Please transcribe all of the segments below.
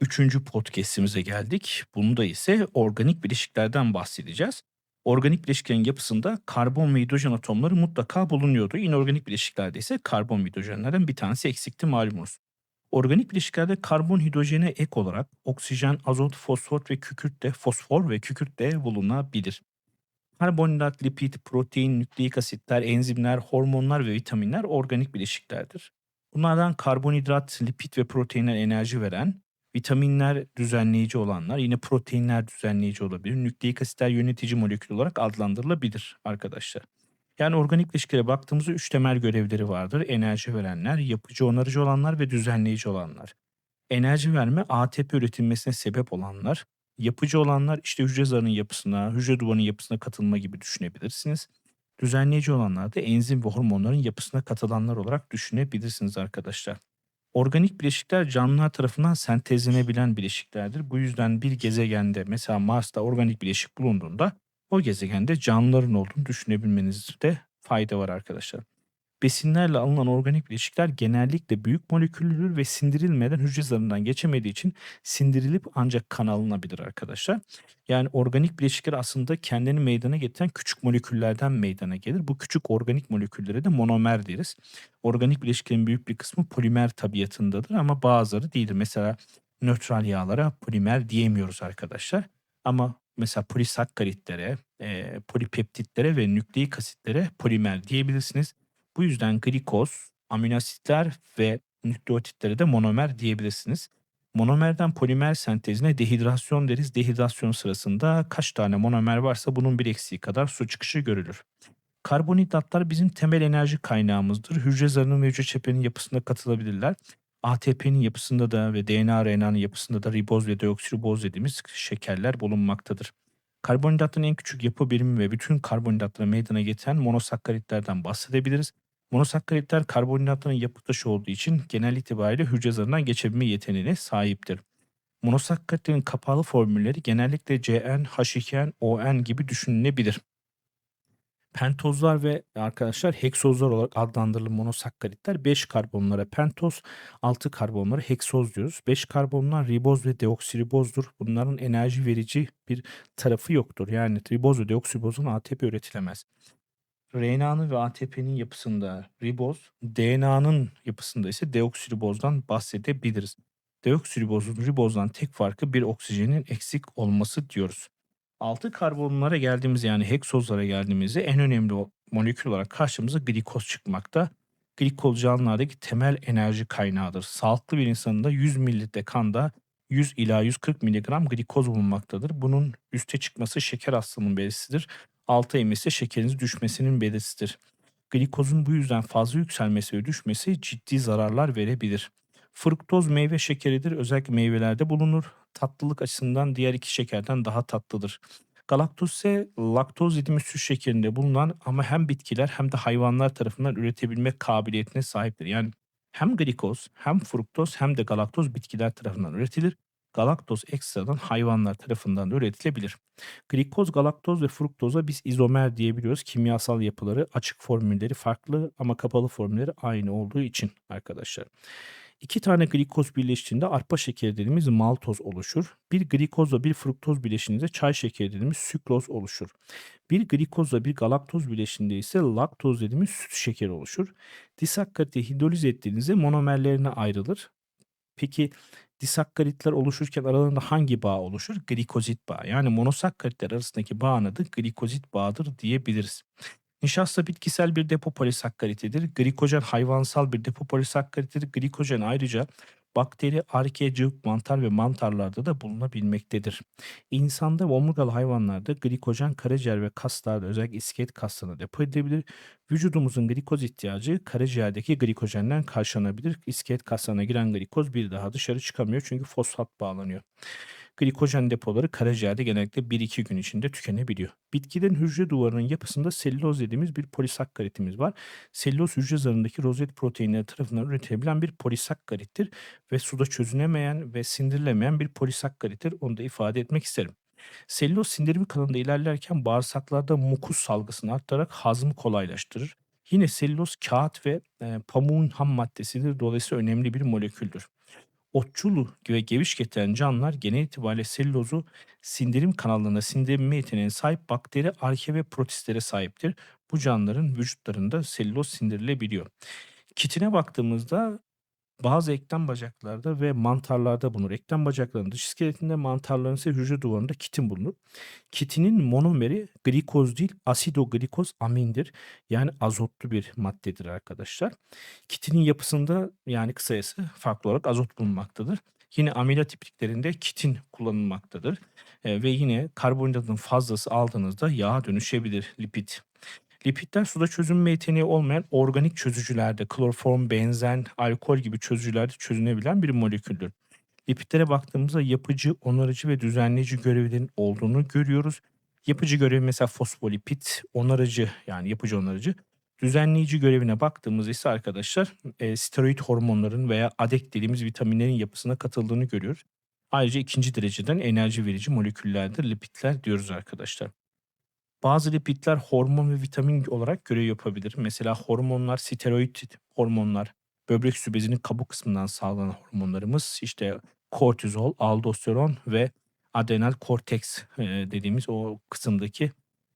Üçüncü podcast'imize geldik. Bunda ise organik bileşiklerden bahsedeceğiz. Organik bileşiklerin yapısında karbon ve hidrojen atomları mutlaka bulunuyordu. İnorganik bileşiklerde ise karbon ve hidrojenlerden bir tanesi eksikti malumunuz. Organik bileşiklerde karbon hidrojene ek olarak oksijen, azot, fosfor ve kükürt de fosfor ve kükürt de bulunabilir. Karbonhidrat, lipid, protein, nükleik asitler, enzimler, hormonlar ve vitaminler organik bileşiklerdir. Bunlardan karbonhidrat, lipid ve proteinler enerji veren, vitaminler düzenleyici olanlar, yine proteinler düzenleyici olabilir. Nükleik asitler yönetici molekül olarak adlandırılabilir arkadaşlar. Yani organik bileşiklere baktığımızda üç temel görevleri vardır. Enerji verenler, yapıcı onarıcı olanlar ve düzenleyici olanlar. Enerji verme ATP üretilmesine sebep olanlar, Yapıcı olanlar işte hücre zarının yapısına, hücre duvarının yapısına katılma gibi düşünebilirsiniz. Düzenleyici olanlar da enzim ve hormonların yapısına katılanlar olarak düşünebilirsiniz arkadaşlar. Organik bileşikler canlılar tarafından sentezlenebilen bileşiklerdir. Bu yüzden bir gezegende mesela Mars'ta organik bileşik bulunduğunda o gezegende canlıların olduğunu düşünebilmenizde fayda var arkadaşlar. Besinlerle alınan organik bileşikler genellikle büyük moleküllüdür ve sindirilmeden hücre zarından geçemediği için sindirilip ancak kan alınabilir arkadaşlar. Yani organik bileşikler aslında kendini meydana getiren küçük moleküllerden meydana gelir. Bu küçük organik moleküllere de monomer deriz. Organik bileşiklerin büyük bir kısmı polimer tabiatındadır ama bazıları değildir. Mesela nötral yağlara polimer diyemiyoruz arkadaşlar. Ama mesela polisakkaritlere, e, polipeptitlere ve nükleik asitlere polimer diyebilirsiniz. Bu yüzden glikoz, aminoasitler ve nükleotitlere de monomer diyebilirsiniz. Monomerden polimer sentezine dehidrasyon deriz. Dehidrasyon sırasında kaç tane monomer varsa bunun bir eksiği kadar su çıkışı görülür. Karbonhidratlar bizim temel enerji kaynağımızdır. Hücre zarının ve hücre çeperinin yapısında katılabilirler. ATP'nin yapısında da ve DNA RNA'nın yapısında da riboz ve deoksiriboz dediğimiz şekerler bulunmaktadır. Karbonhidratın en küçük yapı birimi ve bütün karbonhidratları meydana getiren monosakkaritlerden bahsedebiliriz. Monosakkaritler karbonhidratların yapı taşı olduğu için genel itibariyle hücre zarından geçebilme yeteneğine sahiptir. Monosakkaritlerin kapalı formülleri genellikle CN, H2N, ON gibi düşünülebilir. Pentozlar ve arkadaşlar heksozlar olarak adlandırılan monosakkaritler 5 karbonlara pentoz, 6 karbonlara heksoz diyoruz. 5 karbonlar riboz ve deoksiribozdur. Bunların enerji verici bir tarafı yoktur. Yani riboz ve deoksiribozun ATP üretilemez. RNA'nın ve ATP'nin yapısında riboz, DNA'nın yapısında ise deoksiribozdan bahsedebiliriz. Deoksiribozun ribozdan tek farkı bir oksijenin eksik olması diyoruz. Altı karbonlara geldiğimiz yani heksozlara geldiğimizde en önemli molekül olarak karşımıza glikoz çıkmakta. Glikoz canlılardaki temel enerji kaynağıdır. Sağlıklı bir insanın da 100 mililitre kanda 100 ila 140 miligram glikoz bulunmaktadır. Bunun üste çıkması şeker hastalığının belirtisidir. Alta inmesi şekeriniz düşmesinin belirtisidir. Glikozun bu yüzden fazla yükselmesi ve düşmesi ciddi zararlar verebilir. Fruktoz meyve şekeridir. Özellikle meyvelerde bulunur. Tatlılık açısından diğer iki şekerden daha tatlıdır. Galaktoz ise laktoz dediğimiz süt şekerinde bulunan ama hem bitkiler hem de hayvanlar tarafından üretebilme kabiliyetine sahiptir. Yani hem glikoz hem fruktoz hem de galaktoz bitkiler tarafından üretilir. Galaktoz ekstradan hayvanlar tarafından da üretilebilir. Glikoz, galaktoz ve fruktoza biz izomer diyebiliyoruz. Kimyasal yapıları, açık formülleri farklı ama kapalı formülleri aynı olduğu için arkadaşlar. İki tane glikoz birleştiğinde arpa şekeri dediğimiz maltoz oluşur. Bir glikozla bir fruktoz birleştiğinde çay şekeri dediğimiz sükroz oluşur. Bir glikozla bir galaktoz birleştiğinde ise laktoz dediğimiz süt şekeri oluşur. Disakkariti hidroliz ettiğinizde monomerlerine ayrılır. Peki disakkaritler oluşurken aralarında hangi bağ oluşur? Glikozit bağı. Yani monosakkaritler arasındaki bağın adı glikozit bağıdır diyebiliriz. Nişasta bitkisel bir depo polisakkaritidir. Glikojen hayvansal bir depo polisakkaritidir. Glikojen ayrıca bakteri, arke, cıvık mantar ve mantarlarda da bulunabilmektedir. İnsanda ve omurgalı hayvanlarda glikojen karaciğer ve kaslarda özellikle iskelet kaslarına depo edilebilir. Vücudumuzun glikoz ihtiyacı karaciğerdeki glikojenden karşılanabilir. İskelet kaslarına giren glikoz bir daha dışarı çıkamıyor çünkü fosfat bağlanıyor. Glikojen depoları karaciğerde genellikle 1-2 gün içinde tükenebiliyor. Bitkilerin hücre duvarının yapısında selüloz dediğimiz bir polisakkaritimiz var. Selüloz hücre zarındaki rozet proteinleri tarafından üretilebilen bir polisakkarittir ve suda çözünemeyen ve sindirilemeyen bir polisakkarittir. Onu da ifade etmek isterim. Selüloz sindirimi kanalında ilerlerken bağırsaklarda mukus salgısını arttırarak hazmı kolaylaştırır. Yine selüloz kağıt ve e, pamuğun ham maddesidir. Dolayısıyla önemli bir moleküldür. Otçul ve geviş getiren canlılar genel itibariyle selülozu sindirim kanallarında sindirebilme yeteneğine sahip bakteri, arke ve protistlere sahiptir. Bu canlıların vücutlarında selüloz sindirilebiliyor. Kitine baktığımızda bazı eklem bacaklarda ve mantarlarda bulunur. Eklem bacaklarının dış iskeletinde, mantarların ise hücre duvarında kitin bulunur. Kitinin monomeri glikoz değil, asidoglikoz amindir. Yani azotlu bir maddedir arkadaşlar. Kitinin yapısında yani kısacası farklı olarak azot bulunmaktadır. Yine amilat ipliklerinde kitin kullanılmaktadır. Eee, ve yine karbonhidratın fazlası aldığınızda yağa dönüşebilir lipid. Lipidler suda çözünme yeteneği olmayan organik çözücülerde, kloroform, benzen, alkol gibi çözücülerde çözünebilen bir moleküldür. Lipidlere baktığımızda yapıcı, onarıcı ve düzenleyici görevlerin olduğunu görüyoruz. Yapıcı görevi mesela fosfolipid, onarıcı yani yapıcı onarıcı. Düzenleyici görevine baktığımızda ise arkadaşlar e, steroid hormonların veya ADEK dediğimiz vitaminlerin yapısına katıldığını görüyoruz. Ayrıca ikinci dereceden enerji verici moleküllerdir lipidler diyoruz arkadaşlar. Bazı lipidler hormon ve vitamin olarak görev yapabilir. Mesela hormonlar, steroid hormonlar, böbrek üstü bezinin kabuk kısmından sağlanan hormonlarımız işte kortizol, aldosteron ve adrenal korteks e, dediğimiz o kısımdaki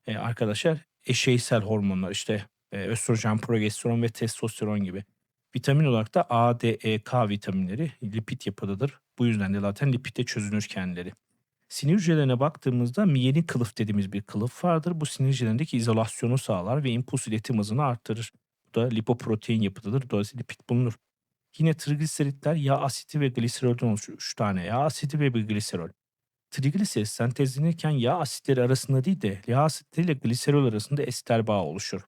e, arkadaşlar eşeysel hormonlar işte e, östrojen, progesteron ve testosteron gibi. Vitamin olarak da A, D, E, K vitaminleri lipid yapıdadır. Bu yüzden de zaten lipide çözünür kendileri. Sinir hücrelerine baktığımızda miyenin kılıf dediğimiz bir kılıf vardır. Bu sinir hücrelerindeki izolasyonu sağlar ve impuls iletim hızını arttırır. Bu da lipoprotein yapıdadır. Dolayısıyla lipid bulunur. Yine trigliseritler yağ asidi ve gliserolden oluşuyor. 3 tane yağ asidi ve bir gliserol. Trigliserit sentezlenirken yağ asitleri arasında değil de yağ asitleriyle gliserol arasında ester bağı oluşur.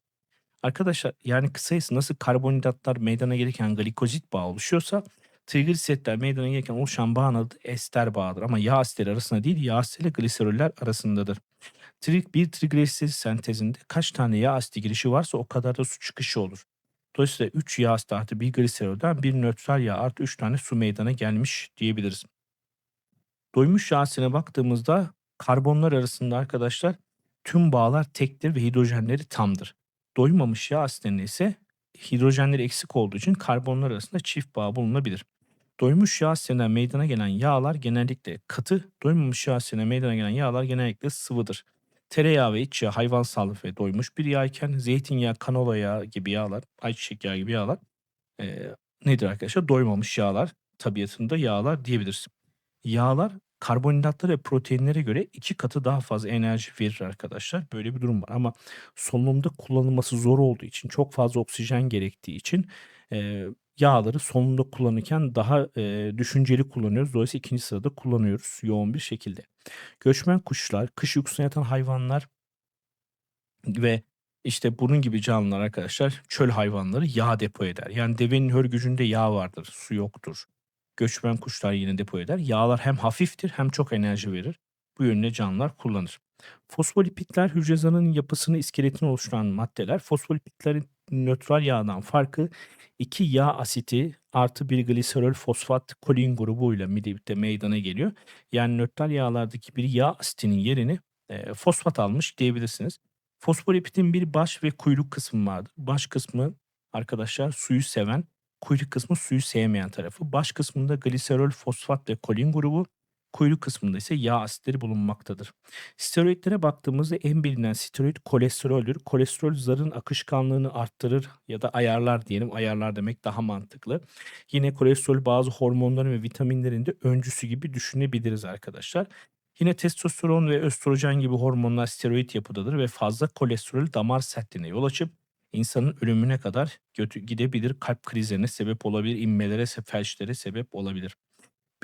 Arkadaşlar yani kısayası nasıl karbonhidratlar meydana gelirken glikozit bağı oluşuyorsa trigliseritler meydana gelirken oluşan bağın adı ester bağıdır. Ama yağ asitleri arasında değil yağ asitiyle gliseroller arasındadır. Trig, bir trigliserit sentezinde kaç tane yağ asidi girişi varsa o kadar da su çıkışı olur. Dolayısıyla 3 yağ asidi artı bir gliserolden bir nötral yağ artı 3 tane su meydana gelmiş diyebiliriz. Doymuş yağ asidine baktığımızda karbonlar arasında arkadaşlar tüm bağlar tektir ve hidrojenleri tamdır. Doymamış yağ asitlerinde ise hidrojenleri eksik olduğu için karbonlar arasında çift bağ bulunabilir. Doymuş yağ asidinden meydana gelen yağlar genellikle katı, doymamış yağ asidinden meydana gelen yağlar genellikle sıvıdır. Tereyağı ve iç yağ hayvansal ve doymuş bir yağ iken zeytinyağı, kanola yağı gibi yağlar, ayçiçek yağı gibi yağlar e, nedir arkadaşlar? Doymamış yağlar tabiatında yağlar diyebiliriz. Yağlar karbonhidratlara ve proteinlere göre iki katı daha fazla enerji verir arkadaşlar. Böyle bir durum var ama solunumda kullanılması zor olduğu için çok fazla oksijen gerektiği için e, yağları solunumda kullanırken daha e, düşünceli kullanıyoruz. Dolayısıyla ikinci sırada kullanıyoruz yoğun bir şekilde. Göçmen kuşlar, kış uykusuna yatan hayvanlar ve işte bunun gibi canlılar arkadaşlar çöl hayvanları yağ depo eder. Yani devenin hörgücünde yağ vardır, su yoktur. Göçmen kuşlar yine depo eder. Yağlar hem hafiftir hem çok enerji verir. Bu yönde canlılar kullanır. Fosfolipidler hücre zarının yapısını, iskeletini oluşturan maddeler. Fosfolipidlerin nötral yağdan farkı iki yağ asiti artı bir gliserol fosfat kolin grubuyla birlikte meydana geliyor. Yani nötral yağlardaki bir yağ asitinin yerini e, fosfat almış diyebilirsiniz. Fosfolipidin bir baş ve kuyruk kısmı vardır. Baş kısmı arkadaşlar suyu seven, kuyruk kısmı suyu sevmeyen tarafı. Baş kısmında gliserol, fosfat ve kolin grubu, kuyruk kısmında ise yağ asitleri bulunmaktadır. Steroidlere baktığımızda en bilinen steroid kolesteroldür. Kolesterol zarın akışkanlığını arttırır ya da ayarlar diyelim. Ayarlar demek daha mantıklı. Yine kolesterol bazı hormonların ve vitaminlerin de öncüsü gibi düşünebiliriz arkadaşlar. Yine testosteron ve östrojen gibi hormonlar steroid yapıdadır ve fazla kolesterol damar sertliğine yol açıp insanın ölümüne kadar gidebilir, kalp krizlerine sebep olabilir, inmelere, felçlere sebep olabilir.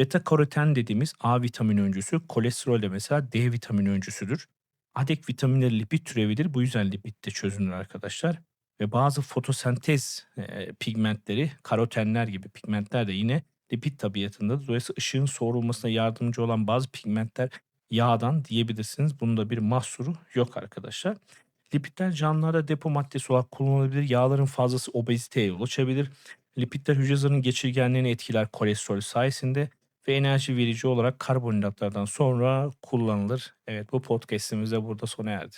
Beta karoten dediğimiz A vitamini öncüsü, kolesterol de mesela D vitamini öncüsüdür. Adek vitaminleri lipid türevidir. Bu yüzden lipid de çözünür arkadaşlar. Ve bazı fotosentez e, pigmentleri, karotenler gibi pigmentler de yine lipid tabiatındadır. Dolayısıyla ışığın soğurulmasına yardımcı olan bazı pigmentler yağdan diyebilirsiniz. Bunun da bir mahsuru yok arkadaşlar. Lipidler canlılarda depo maddesi olarak kullanılabilir. Yağların fazlası obeziteye yol açabilir. Lipidler hücre zarının geçirgenliğini etkiler kolesterol sayesinde ve enerji verici olarak karbonhidratlardan sonra kullanılır. Evet bu podcast'imiz de burada sona erdi.